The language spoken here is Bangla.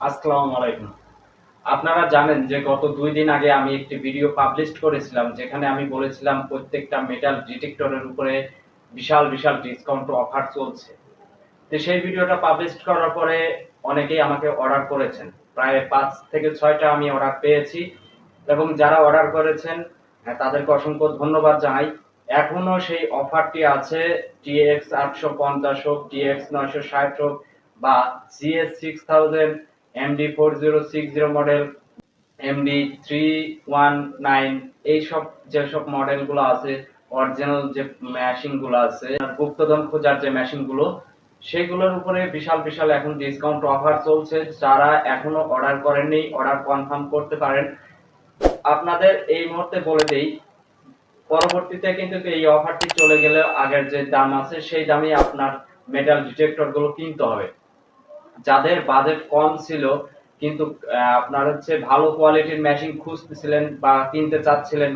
আসসালামু আলাইকুম। আপনারা জানেন যে গত দুই দিন আগে আমি একটি ভিডিও পাবলিশ করেছিলাম যেখানে আমি বলেছিলাম প্রত্যেকটা মেটাল ডিটেক্টরের উপরে বিশাল বিশাল ডিসকাউন্ট অফার চলছে। তো সেই ভিডিওটা পাবলিশ করার পরে অনেকেই আমাকে অর্ডার করেছেন। প্রায় পাঁচ থেকে ছয়টা আমি অর্ডার পেয়েছি এবং যারা অর্ডার করেছেন আহ, তাদেরকে অসংখ্য ধন্যবাদ জানাই। এখনও সেই অফারটি আছে টিএক্স আটশো পঞ্চাশ হোক টিএক্স নয়শো ষাট হোক বা CS six thousand MD four zero six zero model MD three one nine এইসব যেসব মডেলগুলো আছে অরিজিনাল যে মেশিনগুলো আছে গুপ্তধন খোঁজার যে মেশিনগুলো সেগুলোর উপরে বিশাল বিশাল এখন ডিসকাউন্ট অফার চলছে। যারা এখনও অর্ডার করেননি অর্ডার কনফার্ম করতে পারেন। আপনাদের এই মুহূর্তে বলে দেই, পরবর্তীতে কিন্তু এই অফারটি চলে গেলে আগের যে দাম আছে, সেই দামে আপনার মেটাল ডিটেক্টরগুলো কিনতে হবে। যাদের বাজেট কম ছিল কিন্তু আপনার হচ্ছে ভালো কোয়ালিটির মেশিন খুঁজতেছিলেন বা কিনতে চাচ্ছিলেন